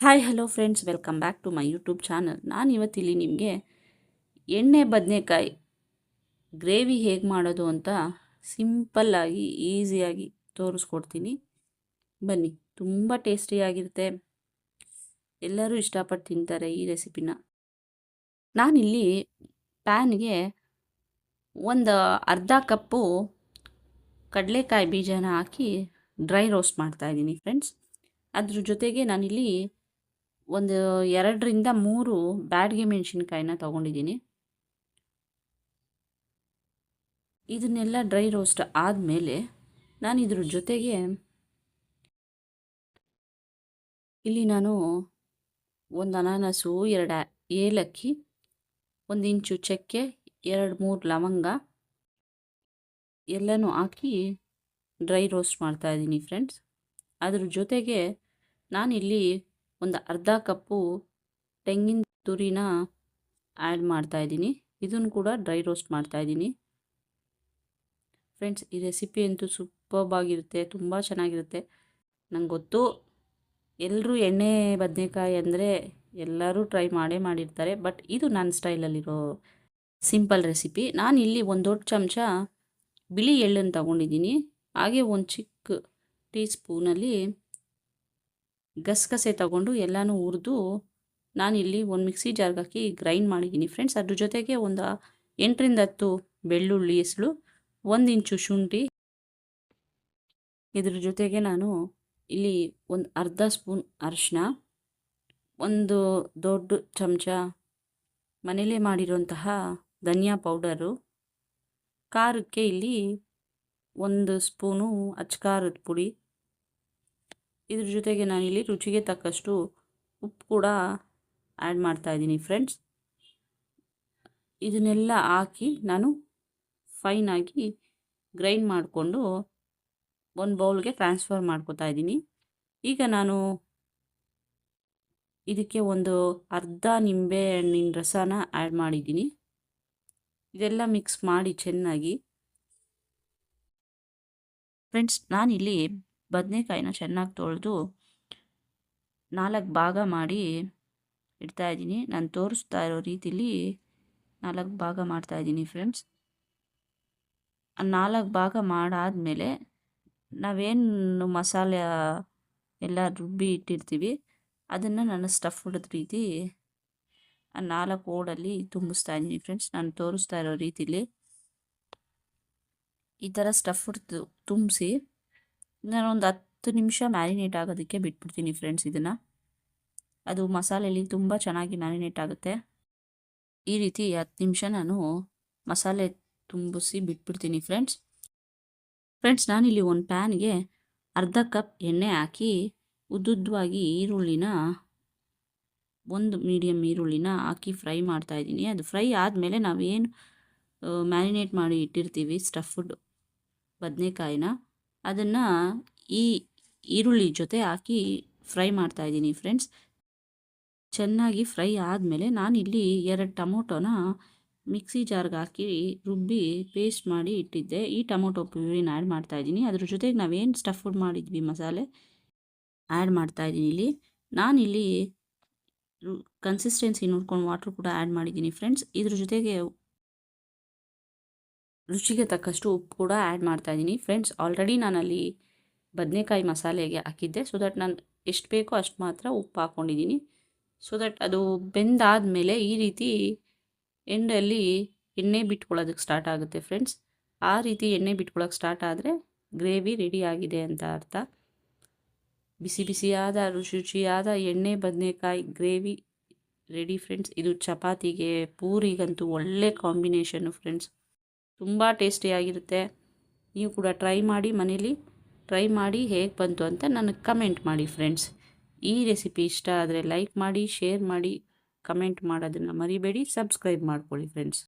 Hi hello friends welcome back to my YouTube channel ನಾನು ಇವತ್ತಿಲ್ಲಿ ನಿಮಗೆ ಎಣ್ಣೆ, ಬದನೆಕಾಯಿ ಗ್ರೇವಿ ಹೇಗೆ ಮಾಡೋದು ಅಂತ ಸಿಂಪಲ್ಲಾಗಿ ಈಸಿಯಾಗಿ ತೋರಿಸ್ಕೊಡ್ತೀನಿ. ಬನ್ನಿ, ತುಂಬ ಟೇಸ್ಟಿಯಾಗಿರುತ್ತೆ ಎಲ್ಲರೂ ಇಷ್ಟಪಟ್ಟು ತಿಂತಾರೆ ಈ ರೆಸಿಪಿನ ನಾನಿಲ್ಲಿ ಪ್ಯಾನ್ಗೆ ಒಂದು ಅರ್ಧ ಕಪ್ಪು ಕಡಲೆಕಾಯಿ ಬೀಜನ ಹಾಕಿ ಡ್ರೈ ರೋಸ್ಟ್ ಮಾಡ್ತಾಯಿದ್ದೀನಿ ಫ್ರೆಂಡ್ಸ್ ಅದ್ರ ಜೊತೆಗೆ ನಾನಿಲ್ಲಿ ಒಂದು ಎರಡರಿಂದ ಮೂರು ಬ್ಯಾಡ್ಗೆ ಮೆಣಸಿನ್ಕಾಯಿನ ತೊಗೊಂಡಿದ್ದೀನಿ. ಇದನ್ನೆಲ್ಲ ಡ್ರೈ ರೋಸ್ಟ್ ಆದಮೇಲೆ ನಾನು ಇದ್ರ ಜೊತೆಗೆ ಇಲ್ಲಿ ನಾನು ಒಂದು ಅನಾನಸು, ಎರಡು ಏಲಕ್ಕಿ, ಒಂದು ಇಂಚು ಚಕ್ಕೆ, ಎರಡು ಮೂರು ಲವಂಗ ಎಲ್ಲನೂ ಹಾಕಿ ಡ್ರೈ ರೋಸ್ಟ್ ಮಾಡ್ತಾಯಿದ್ದೀನಿ ಫ್ರೆಂಡ್ಸ್. ಅದ್ರ ಜೊತೆಗೆ ನಾನಿಲ್ಲಿ ಒಂದು ಅರ್ಧ ಕಪ್ಪು ತೆಂಗಿನ ತುರಿನ ಆ್ಯಡ್ ಮಾಡ್ತಾಯಿದ್ದೀನಿ ಇದನ್ನು ಕೂಡ ಡ್ರೈ ರೋಸ್ಟ್ ಮಾಡ್ತಾಯಿದ್ದೀನಿ ಫ್ರೆಂಡ್ಸ್ ಈ ರೆಸಿಪಿ ಅಂತೂ ಸೂಪರ್ಬಾಗಿರುತ್ತೆ ತುಂಬ ಚೆನ್ನಾಗಿರುತ್ತೆ. ನಂಗೆ ಗೊತ್ತು ಎಲ್ಲರೂ ಎಣ್ಣೆ, ಬದನೆಕಾಯಿ ಅಂದರೆ ಎಲ್ಲರೂ ಟ್ರೈ ಮಾಡೇ ಮಾಡಿರ್ತಾರೆ ಬಟ್ ಇದು ನನ್ನ ಸ್ಟೈಲಲ್ಲಿರೋ ಸಿಂಪಲ್ ರೆಸಿಪಿ ನಾನು ಇಲ್ಲಿ ಒಂದು ದೊಡ್ಡ ಚಮಚ ಬಿಳಿ ಎಳ್ಳನ್ನು ತಗೊಂಡಿದ್ದೀನಿ. ಹಾಗೆ ಒಂದು ಚಿಕ್ಕ ಟೀ ಸ್ಪೂನಲ್ಲಿ ಗಸಗಸೆ ತಗೊಂಡು ಎಲ್ಲನೂ ಹುರಿದು ನಾನಿಲ್ಲಿ ಒಂದು ಮಿಕ್ಸಿ ಜಾರ್ಗೆ ಹಾಕಿ ಗ್ರೈಂಡ್ ಮಾಡಿದ್ದೀನಿ ಫ್ರೆಂಡ್ಸ್ ಅದ್ರ ಜೊತೆಗೆ ಒಂದು ಎಂಟರಿಂದ ಹತ್ತು ಬೆಳ್ಳುಳ್ಳಿ, ಹೆಸಳು, ಒಂದು ಇಂಚು ಶುಂಠಿ. ಇದ್ರ ಜೊತೆಗೆ ನಾನು ಇಲ್ಲಿ ಒಂದು ಅರ್ಧ ಸ್ಪೂನ್ ಅರಿಶಿನ ಒಂದು ದೊಡ್ಡ ಚಮಚ ಮನೇಲೇ ಮಾಡಿರೋಂತಹ ಧನಿಯಾ ಪೌಡರು. ಖಾರಕ್ಕೆ ಇಲ್ಲಿ ಒಂದು ಸ್ಪೂನು ಅಚ್ಕಾರದ ಪುಡಿ. ಇದ್ರ ಜೊತೆಗೆ ನಾನಿಲ್ಲಿ ರುಚಿಗೆ ತಕ್ಕಷ್ಟು ಉಪ್ಪು ಕೂಡ ಆ್ಯಡ್ ಮಾಡ್ತಾಯಿದ್ದೀನಿ ಫ್ರೆಂಡ್ಸ್ ಇದನ್ನೆಲ್ಲ ಹಾಕಿ ನಾನು ಫೈನಾಗಿ ಗ್ರೈಂಡ್ ಮಾಡಿಕೊಂಡು ಒಂದು ಬೌಲ್ಗೆ ಟ್ರಾನ್ಸ್ಫರ್ ಮಾಡ್ಕೋತಾ ಇದ್ದೀನಿ. ಈಗ ನಾನು ಇದಕ್ಕೆ ಒಂದು ಅರ್ಧ ನಿಂಬೆ ಹಣ್ಣಿನ ರಸನ ಆ್ಯಡ್ ಮಾಡಿದ್ದೀನಿ. ಇದೆಲ್ಲ ಮಿಕ್ಸ್ ಮಾಡಿ ಚೆನ್ನಾಗಿ. ಫ್ರೆಂಡ್ಸ್ ನಾನಿಲ್ಲಿ ಬದನೆಕಾಯಿನ ಚೆನ್ನಾಗಿ ತೊಳೆದು ನಾಲ್ಕು ಭಾಗ ಮಾಡಿ ಇಡ್ತಾಯಿದ್ದೀನಿ ನಾನು ತೋರಿಸ್ತಾ ಇರೋ ರೀತಿಲಿ ನಾಲ್ಕು ಭಾಗ ಮಾಡ್ತಾಯಿದ್ದೀನಿ ಫ್ರೆಂಡ್ಸ್. ನಾಲ್ಕು ಭಾಗ ಮಾಡಾದಮೇಲೆ ನಾವೇನು ಮಸಾಲೆ ಎಲ್ಲ ರುಬ್ಬಿ ಇಟ್ಟಿರ್ತೀವಿ, ಅದನ್ನು ನಾನು ಸ್ಟಫ್ ಹೊಡೆದ ರೀತಿ ಆ ನಾಲ್ಕು ಓಡಲ್ಲಿ ತುಂಬಿಸ್ತಾ ಇದ್ದೀನಿ ಫ್ರೆಂಡ್ಸ್. ನಾನು ತೋರಿಸ್ತಾ ಇರೋ ರೀತಿಲಿ ಈ ಥರ ಸ್ಟಫ್ ಹೊಡೆದು ತುಂಬಿಸಿ ಒಂದು ಹತ್ತು ನಿಮಿಷ ಮ್ಯಾರಿನೇಟ್ ಆಗೋದಕ್ಕೆ ಬಿಟ್ಬಿಡ್ತೀನಿ ಫ್ರೆಂಡ್ಸ್ ಇದನ್ನು. ಅದು ಮಸಾಲೆಯಲ್ಲಿ ತುಂಬ ಚೆನ್ನಾಗಿ ಮ್ಯಾರಿನೇಟ್ ಆಗುತ್ತೆ. ಈ ರೀತಿ ಹತ್ತು ನಿಮಿಷ ನಾನು ಮಸಾಲೆ ತುಂಬಿಸಿ ಬಿಟ್ಬಿಡ್ತೀನಿ ಫ್ರೆಂಡ್ಸ್. ಫ್ರೆಂಡ್ಸ್, ನಾನಿಲ್ಲಿ ಒಂದು ಪ್ಯಾನ್ಗೆ ಅರ್ಧ ಕಪ್ ಎಣ್ಣೆ ಹಾಕಿ ಉದ್ದುದ್ದವಾಗಿ ಈರುಳ್ಳಿನ ಒಂದು ಮೀಡಿಯಮ್ ಈರುಳ್ಳಿನ ಹಾಕಿ ಫ್ರೈ ಮಾಡ್ತಾಯಿದ್ದೀನಿ ಅದು ಫ್ರೈ ಆದಮೇಲೆ ನಾವೇನು ಮ್ಯಾರಿನೇಟ್ ಮಾಡಿ ಇಟ್ಟಿರ್ತೀವಿ ಸ್ಟಫ್ಡ್ ಬದನೆಕಾಯಿನ. ಅದನ್ನು ಈ ಈರುಳ್ಳಿ ಜೊತೆ ಹಾಕಿ ಫ್ರೈ ಮಾಡ್ತಾ ಇದ್ದೀನಿ ಫ್ರೆಂಡ್ಸ್ ಚೆನ್ನಾಗಿ ಫ್ರೈ ಆದಮೇಲೆ ನಾನಿಲ್ಲಿ ಎರಡು ಟೊಮೊಟೊನ ಮಿಕ್ಸಿ ಜಾರ್ಗೆ ಹಾಕಿ ರುಬ್ಬಿ ಪೇಸ್ಟ್ ಮಾಡಿ ಇಟ್ಟಿದ್ದೆ. ಈ ಟೊಮೊಟೊ ಪ್ಯೂರಿನ ಆ್ಯಡ್ ಮಾಡ್ತಾಯಿದ್ದೀನಿ ಅದ್ರ ಜೊತೆಗೆ ನಾವೇನು ಸ್ಟಫ್ಡ್ ಮಾಡಿದ್ವಿ ಮಸಾಲೆ ಆ್ಯಡ್ ಮಾಡ್ತಾಯಿದ್ದೀನಿ ಇಲ್ಲಿ. ನಾನಿಲ್ಲಿ ಕನ್ಸಿಸ್ಟೆನ್ಸಿ ನೋಡ್ಕೊಂಡು ವಾಟ್ರ್ ಕೂಡ ಆ್ಯಡ್ ಮಾಡಿದ್ದೀನಿ ಫ್ರೆಂಡ್ಸ್ ಇದ್ರ ಜೊತೆಗೆ ರುಚಿಗೆ ತಕ್ಕಷ್ಟು ಉಪ್ಪು ಕೂಡ ಆ್ಯಡ್ ಮಾಡ್ತಾಯಿದ್ದೀನಿ ಫ್ರೆಂಡ್ಸ್ ಆಲ್ರೆಡಿ ನಾನಲ್ಲಿ ಬದನೆಕಾಯಿ ಮಸಾಲೆಗೆ ಹಾಕಿದ್ದೆ. ಸೊ ದಟ್ ನಾನು ಎಷ್ಟು ಬೇಕೋ ಅಷ್ಟು ಮಾತ್ರ ಉಪ್ಪು ಹಾಕ್ಕೊಂಡಿದ್ದೀನಿ ಸೊ ದಟ್ ಅದು ಬೆಂದಾದ ಮೇಲೆ ಈ ರೀತಿ ಎಂಡಲ್ಲಿ ಎಣ್ಣೆ ಬಿಟ್ಕೊಳ್ಳೋದಕ್ಕೆ ಸ್ಟಾರ್ಟ್ ಆಗುತ್ತೆ ಫ್ರೆಂಡ್ಸ್ ಆ ರೀತಿ ಎಣ್ಣೆ ಬಿಟ್ಕೊಳ್ಳೋಕೆ ಸ್ಟಾರ್ಟ್ ಆದರೆ ಗ್ರೇವಿ ರೆಡಿ ಆಗಿದೆ ಅಂತ ಅರ್ಥ. ಬಿಸಿ ಬಿಸಿಯಾದ ರುಚಿ ರುಚಿಯಾದ ಎಣ್ಣೆ, ಬದನೆಕಾಯಿ ಗ್ರೇವಿ ರೆಡಿ ಫ್ರೆಂಡ್ಸ್ ಇದು ಚಪಾತಿಗೆ, ಪೂರಿಗಂತೂ ಒಳ್ಳೆ ಕಾಂಬಿನೇಷನ್ನು ಫ್ರೆಂಡ್ಸ್ ತುಂಬ ಟೇಸ್ಟಿಯಾಗಿರುತ್ತೆ ನೀವು ಕೂಡ ಟ್ರೈ ಮಾಡಿ ಮನೇಲಿ, ಟ್ರೈ ಮಾಡಿ ಹೇಗೆ ಬಂತು ಅಂತ ನನಗೆ ಕಮೆಂಟ್ ಮಾಡಿ ಫ್ರೆಂಡ್ಸ್. ಈ ರೆಸಿಪಿ ಇಷ್ಟ ಆದರೆ ಲೈಕ್ ಮಾಡಿ, ಶೇರ್ ಮಾಡಿ, ಕಮೆಂಟ್ ಮಾಡೋದನ್ನು ಮರಿಬೇಡಿ, ಸಬ್ಸ್ಕ್ರೈಬ್ ಮಾಡ್ಕೊಳ್ಳಿ ಫ್ರೆಂಡ್ಸ್.